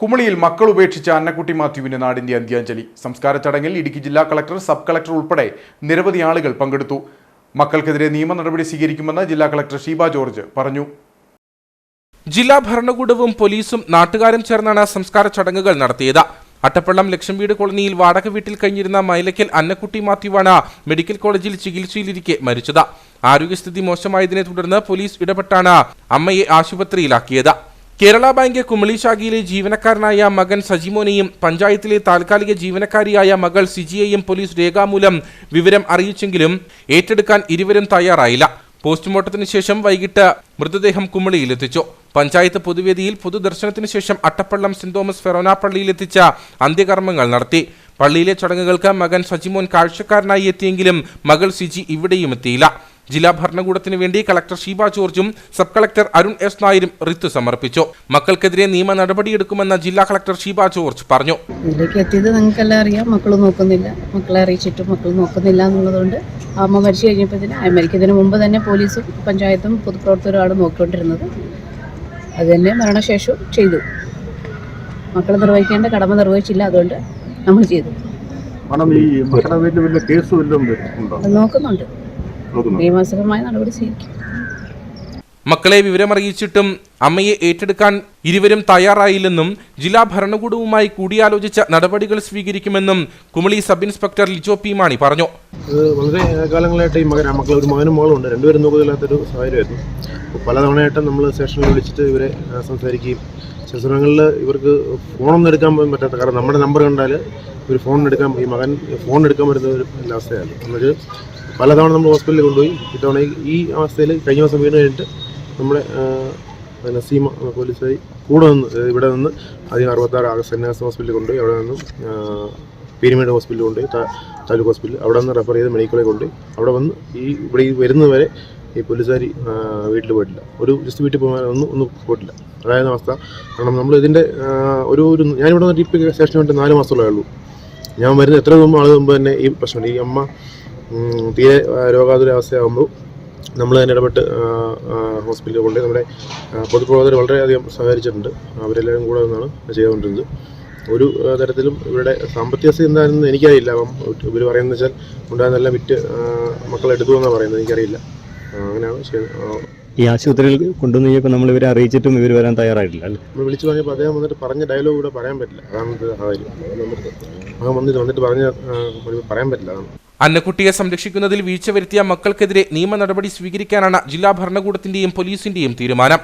കുമളിയിൽ മക്കൾ ഉപേക്ഷിച്ച അന്നക്കുട്ടി മാത്യുവിന് നാടിന്റെ അന്ത്യാഞ്ജലി. സംസ്കാര ചടങ്ങിൽ ഇടുക്കി ജില്ലാ കളക്ടർ സബ് കളക്ടർ ഉൾപ്പെടെ നിരവധി ആളുകൾ പങ്കെടുത്തു. മക്കൾക്കെതിരെ നിയമ നടപടി സ്വീകരിക്കുമെന്ന് ജില്ലാ കളക്ടർ ഷീബ ജോർജ് പറഞ്ഞു. ജില്ലാ ഭരണകൂടവും പോലീസും നാട്ടുകാരും ചേർന്നാണ് സംസ്കാര ചടങ്ങുകൾ നടത്തിയത്. അട്ടപ്പള്ളം ലക്ഷം വീട് കോളനിയിൽ വാടക വീട്ടിൽ കഴിഞ്ഞിരുന്ന മൈലക്കൽ അന്നക്കുട്ടി മാത്യുവാണ് മെഡിക്കൽ കോളേജിൽ ചികിത്സയിലിരിക്കെ മരിച്ചത്. ആരോഗ്യസ്ഥിതി മോശമായതിനെ തുടർന്ന് പോലീസ് ഇടപെട്ടാണ് അമ്മയെ ആശുപത്രിയിലാക്കിയത്. കേരള ബാങ്ക് കുമളി ശാഖയിലെ ജീവനക്കാരനായ മകൻ സജിമോനെയും പഞ്ചായത്തിലെ താൽക്കാലിക ജീവനക്കാരിയായ മകൾ സിജിയെയും പോലീസ് രേഖാമൂലം വിവരം അറിയിച്ചെങ്കിലും ഏറ്റെടുക്കാൻ ഇരുവരും തയ്യാറായില്ല. പോസ്റ്റ്മോർട്ടത്തിന് ശേഷം വൈകിട്ട് മൃതദേഹം കുമളിയിലെത്തിച്ചു. പഞ്ചായത്ത് പൊതുവേദിയിൽ പൊതുദർശനത്തിന് ശേഷം അട്ടപ്പള്ളം സെന്റ് തോമസ് ഫെറോന പള്ളിയിലെത്തിച്ച അന്ത്യകർമ്മങ്ങൾ നടത്തി. പള്ളിയിലെ ചടങ്ങുകൾക്ക് മകൻ സജിമോൻ കാഴ്ചക്കാരനായി എത്തിയെങ്കിലും മകൾ സിജി ഇവിടെയും എത്തിയില്ല. ജില്ലാ ഭരണകൂടത്തിന് വേണ്ടി കളക്ടർ ഷീബ ജോർജും സബ് കളക്ടർ അരുൺ എസ് നായരും റിത്ത് സമർപ്പിച്ചു. മക്കൾക്കെതിരെ നിയമ നടപടിയെടുക്കുമെന്ന് ജില്ലാ കളക്ടർ ഷീബ ജോർജ് പറഞ്ഞു. ഇതിലേക്ക് എത്തിയത് നിങ്ങൾക്കെല്ലാം അറിയാം. മക്കൾ നോക്കുന്നില്ല. മക്കളെ അറിയിച്ചിട്ടും മക്കൾ നോക്കുന്നില്ല എന്നുള്ളതുകൊണ്ട് അമ്മ മരിച്ചു കഴിഞ്ഞപ്പോഴത്തേന് ആ മരിക്കുന്നതിന് മുമ്പ് തന്നെ പോലീസും പഞ്ചായത്തും പൊതുപ്രവർത്തകരുമാണ് നോക്കിക്കൊണ്ടിരുന്നത്. അത് തന്നെ മരണശേഷവും ചെയ്തു. മക്കൾ നിർവഹിക്കേണ്ട കടമ നിർവഹിച്ചില്ല. അതുകൊണ്ട് നമ്മൾ ചെയ്തു. നോക്കുന്നുണ്ട്. നിയമപരമായ നടപടി സ്വീകരിക്കും. മക്കളെ വിവരമറിയിച്ചിട്ടും അമ്മയെ ഏറ്റെടുക്കാൻ ഇരുവരും തയ്യാറായില്ലെന്നും ജില്ലാ ഭരണകൂടവുമായി കൂടിയാലോചിച്ച നടപടികൾ സ്വീകരിക്കുമെന്നും Kumily sub inspector Lijo P Mani പറഞ്ഞു. വളരെ കാലങ്ങളായിട്ട് ഈ മകൻ മക്കൾ ഒരു മകനും മകളും ഉണ്ട്. രണ്ടുപേരും നോക്കുന്നില്ലാത്തൊരു സാഹചര്യമായിരുന്നു. പലതവണയായിട്ടും നമ്മൾ സ്റ്റേഷനിൽ വിളിച്ചിട്ട് ഇവരെ സംസാരിക്കുകയും ചില സമയങ്ങളിൽ ഇവർക്ക് ഫോണൊന്നും എടുക്കാൻ പറ്റാത്ത കാരണം നമ്മുടെ നമ്പർ കണ്ടാൽ ഒരു ഫോൺ എടുക്കാൻ ഈ മകൻ ഫോൺ എടുക്കാൻ വരുന്ന ഒരു അവസ്ഥയാണ് എന്നുവെച്ചാൽ പലതവണ നമ്മൾ ഹോസ്പിറ്റലിൽ കൊണ്ടുപോയി ഇത്തവണ ഈ അവസ്ഥയിൽ കഴിഞ്ഞ ദിവസം വീണ് കഴിഞ്ഞിട്ട് നമ്മുടെ ആ, പോലീസായി കൂടെ നിന്ന് ഇവിടെ നിന്ന് ആദ്യം അറുപത്താറ് ആഗസ്റ്റ് എസ് ഹോസ്പിറ്റലിൽ കൊണ്ടുപോയി അവിടെ നിന്നും പീരിമേഡ് ഹോസ്പിറ്റലിൽ കൊണ്ടുപോയി താലൂക്ക് ഹോസ്പിറ്റൽ അവിടെ നിന്ന് റെഫർ ചെയ്ത് മെഡിക്കൽ കൊണ്ട് കൊണ്ടുപോയി അവിടെ വന്ന് ഈ ഇവിടെ ഈ വരുന്നത് വരെ ഈ പോലീസുകാരി വീട്ടിൽ പോയിട്ടില്ല. ഒരു ജസ്റ്റ് വീട്ടിൽ പോകാൻ ഒന്നും ഒന്നും പോയിട്ടില്ല. അതായത് അവസ്ഥ. കാരണം നമ്മൾ ഇതിന്റെ ഒരു ഒരു ഞാനിവിടെ വന്നിട്ട് ഇപ്പോൾ സ്റ്റേഷന് വേണ്ടി നാല് മാസത്തോളമേ ഉള്ളൂ ഞാൻ വരുന്ന എത്ര മുമ്പ് ആൾ മുമ്പ് തന്നെ ഈ പ്രശ്നമുണ്ട്. ഈ അമ്മ തീരെ രോഗാതുരാവസ്ഥയാകുമ്പോൾ നമ്മൾ തന്നെ ഇടപെട്ട് ഹോസ്പിറ്റലിൽ കൊണ്ട് നമ്മുടെ പൊതുപ്രവർത്തകർ വളരെയധികം സഹകരിച്ചിട്ടുണ്ട്. അവരെല്ലാവരും കൂടെ നിന്നാണ് ചെയ്തുകൊണ്ടിരുന്നത്. ഒരു തരത്തിലും ഇവരുടെ സാമ്പത്തിക സ്ഥിതി എന്താണെന്ന് എനിക്കറിയില്ല. അപ്പം ഇവർ പറയുന്നത് വെച്ചാൽ ഉണ്ടായിരുന്നെല്ലാം വിറ്റ് മക്കളെ എടുത്തു എന്നാണ് പറയുന്നത് എനിക്കറിയില്ല. അങ്ങനെയാണ് ചെയ്യുന്നത്. ഈ ആശുപത്രിയിൽ കൊണ്ടുവന്ന് കഴിഞ്ഞപ്പോൾ നമ്മൾ ഇവരെ അറിയിച്ചിട്ടും ഇവർ വരാൻ തയ്യാറായിട്ടില്ല അല്ലേ? നമ്മൾ വിളിച്ചു പറഞ്ഞപ്പോൾ അദ്ദേഹം വന്നിട്ട് പറഞ്ഞ ഡയലോഗ് ഇവിടെ പറയാൻ പറ്റില്ല. അതാണ് കാര്യം. അവൻ വന്നിട്ട് വന്നിട്ട് പറഞ്ഞ പറയാൻ പറ്റില്ല. അതാണ്. അന്നക്കുട്ടിയെ സംരക്ഷിക്കുന്നതിൽ വീഴ്ച വരുത്തിയ മക്കൾക്കെതിരെ നിയമ നടപടി സ്വീകരിക്കാനാണ് ജില്ലാ ഭരണകൂടത്തിന്റെയും പോലീസിന്റെയും തീരുമാനം.